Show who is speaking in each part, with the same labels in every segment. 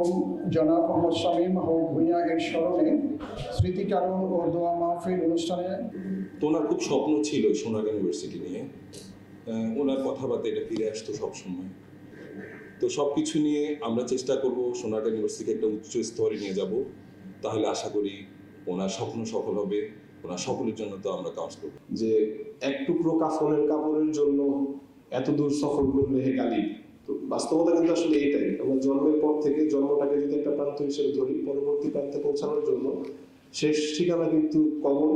Speaker 1: মরহুম জনাব মোহাম্মদ শামীম মাহবুব ভূঁইয়া এর স্মরণে স্মৃতিচারণ ও দোয়া মাহফিল অনুষ্ঠানে
Speaker 2: তো ওনার খুব স্বপ্ন ছিল সোনারগাঁ ইউনিভার্সিটি নিয়ে। ওনার কথাবার্তা এটা ফিরে আসতো সবসময়। তো সব কিছু নিয়ে আমরা চেষ্টা করব সোনারগাঁ ইউনিভার্সিটিকে একটা উচ্চ স্তরে নিয়ে যাব। তাহলে আশা করি ওনার স্বপ্ন সফল হবে ওনার সকলের জন্য তো আমরা কাজ করব।
Speaker 3: যে এক টুকরো কাফনের কাপড়ের জন্য এত দূর সফর করলে হে গালি বাস্তবতা কিন্তু আসলে এটাই আমরা জন্মের পর থেকে জন্মটাকে যদি একটা প্রান্ত হিসেবে ধরি, পরবর্তী প্রান্তে পৌঁছানোর জন্য শেষ ঠিকানা কিন্তু কবর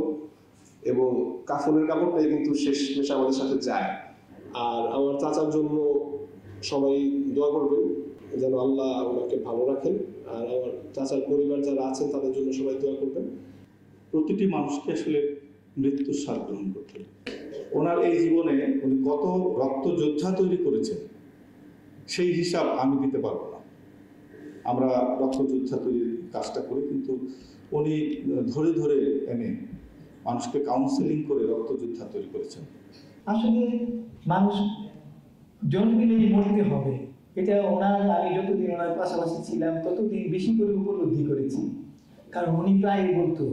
Speaker 3: এবং কাফনের কাপড়টাই কিন্তু শেষ মেশে আমাদের সাথে যায়। আর আমার চাচার জন্য সবাই দোয়া করবেন যেন আল্লাহ ওনাকে ভালো রাখেন। আর আমার চাচার পরিবার যারা আছেন, তাদের জন্য সবাই দোয়া করবেন।
Speaker 4: প্রতিটি মানুষকে আসলে মৃত্যুর স্বাদ গ্রহণ করতে ওনার এই জীবনে উনি কত রক্ত যোদ্ধা তৈরি করেছেন। সেই হিসাব আমি দিতে পারব না। আমরা রক্ত যোদ্ধা তৈরির কাজটা করি, কিন্তু উনি ধরে ধরে এনে মানুষকে কাউন্সেলিং করে রক্ত যোদ্ধা তৈরি করেছেন।
Speaker 5: আসলে মানুষ জন্মিলেই মরতে হবে, এটা ওনার, আমি যতদিন ওনার পাশাপাশি ছিলাম, ততদিন বেশি করে উপলব্ধি করেছি। কারণ উনি প্রায় বলতো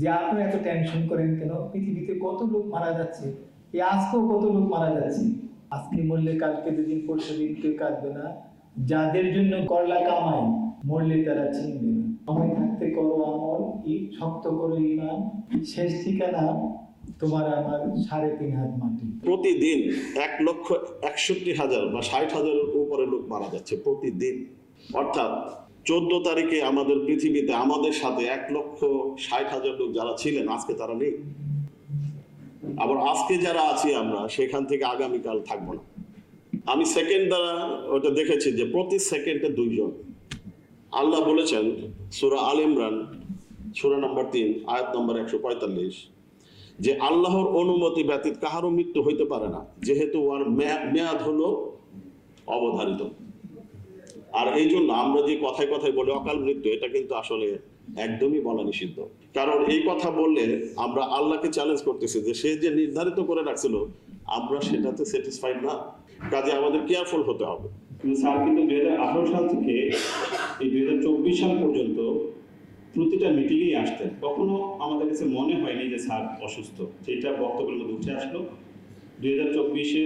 Speaker 5: যে আপনারা এত টেনশন করেন কেন? পৃথিবীতে কত লোক মারা যাচ্ছে, এই আজকেও কত লোক মারা যাচ্ছে? আজকে মরলে কালকে দুদিন, পরশু দিন কেউ কাঁদবে না। যাদের জন্য করলা কামাই, মরলে তারা চিনবে না। সময় থাকতে করো আমল শক্ত করো ইমান শেষ ঠিকানা, তোমার আমার সাড়ে তিন হাত মাটি।
Speaker 6: প্রতিদিন এক লক্ষ একষট্টি হাজার বা ষাট হাজারের উপরে লোক মারা যাচ্ছে প্রতিদিন। অর্থাৎ চোদ্দ তারিখে আমাদের পৃথিবীতে আমাদের সাথে এক লক্ষ ষাট হাজার লোক যারা ছিলেন, আজকে তারা নেই। আবার আজকে যারা আছি আমরা, সেখান থেকে আগামীকাল থাকব না। আমি সেকেন্ড দ্বারা ওটা দেখেছি যে প্রতি সেকেন্ডে দুইজন। আল্লাহ বলেছেন, সুরা আল ইমরান, সুরা নম্বর তিন, আয়াত নম্বর একশো পঁয়তাল্লিশ, যে আল্লাহর অনুমতি ব্যতীত কাহারও মৃত্যু হইতে পারে না, যেহেতু ওর মেয়াদ হলো অবধারিত। আর এই জন্য আমরা যে কথায় কথায় বলি, অকাল মৃত্যু, এটা কিন্তু আসলে একদমই বলা নিষিদ্ধ। কারণ এই কথা বললে আমরা আল্লাহকে চ্যালেঞ্জ করতেছি যে সে যে নির্ধারিত করে রাখছিল, আমরা সেটাতে স্যাটিসফাইড না। কাজে আমাদের কেয়ারফুল হতে হবে।
Speaker 7: স্যার, কিন্তু দুই হাজার আঠারো সাল থেকে এই দুই হাজার চব্বিশ সাল পর্যন্ত প্রতিটা মিটিংয়েই আসতেন। কখনো আমাদের কাছে মনে হয়নি যে স্যার অসুস্থ। সেটা বক্তব্যের মধ্যে উঠে আসলো, দুই হাজার চব্বিশে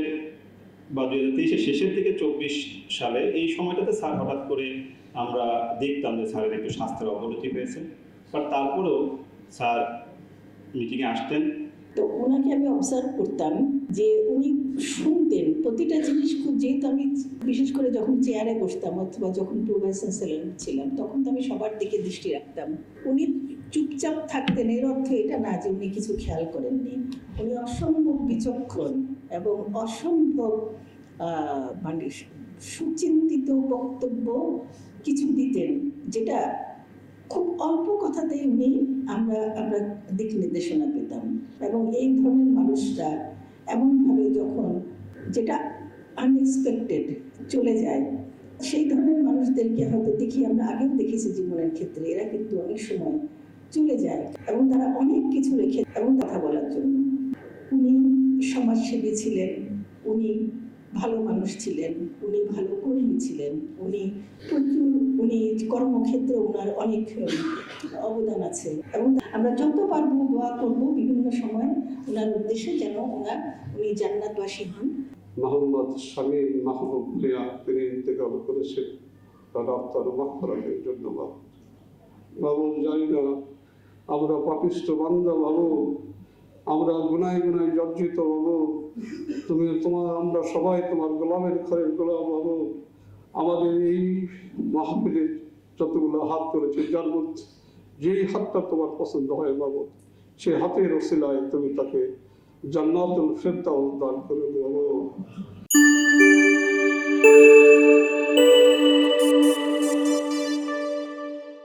Speaker 7: বা দুই হাজার শেষের দিকে চব্বিশ সালে এই সময়টাতে স্যার হঠাৎ করে আমরা দেখতাম যে স্যারের একটু স্বাস্থ্যের অবনতি হয়েছে। বাট তারপরেও স্যার মিটিংয়ে আসতেন।
Speaker 8: তো ওনাকে আমি অবজার্ভ করতাম যে উনি শুনতেন। প্রতিটা জিনিস খুব যেহেতু আমি বিশেষ করে যখন চেয়ারে বসতাম অথবা যখন টু ভাইস ছিলাম, তখন তো আমি সবার দিকে দৃষ্টি রাখতাম। উনি চুপচাপ থাকতেন, এর অর্থ এটা না যে উনি কিছু খেয়াল করেননি। উনি অসম্ভব বিচক্ষণ। এবং অসম্ভব মানে সুচিন্তিত বক্তব্য কিছু দিতেন, যেটা খুব অল্প কথাতেই উনি আমরা আমরা দিক নির্দেশনা পেতাম। এবং এই ধরনের মানুষরা এমনভাবে যখন যেটা আনএক্সপেক্টেড চলে যায়, সেই ধরনের মানুষদেরকে হয়তো দেখি, আমরা আগেও দেখেছি জীবনের ক্ষেত্রে, এরা কিন্তু অনেক সময় চলে যায় এবং তারা অনেক কিছু রেখে, এবং কথা বলার জন্য। উনি সমাজসেবী ছিলেন, উনি ভালো মানুষ ছিলেন, উনি ভালো কর্মী ছিলেন, উনি প্রচুর, উনি কর্মক্ষেত্রে ওনার অনেক অবদান আছে। এবং আমরা যত পারব দোয়া করব বিভিন্ন সময় ওনার উদ্দেশ্যে যেন ওনার উনি জান্নাতবাসী হন।
Speaker 9: মোহাম্মদ শামীম মাহবুব লিয়া তিনি ইন্তেকাল করেছেন তার আত্মার মাফরাতের জন্য বাবু জানি না, আমরা পাপিষ্ট বান্দা বাবু আমরা গুনায় গুনায় জর্জিত বাবু তুমি তোমার আমরা সবাই তোমার গোলামের ঘরের গোলাম বাবু আমাদের এই মাহফিলে যতগুলো হাত করেছে যার মধ্যে যেই হাতটা তোমার পছন্দ হয় বাবু সে হাতের ওসিলায় তুমি তাকে জান্নাতুল ফেরদাউস দান করে দেবো।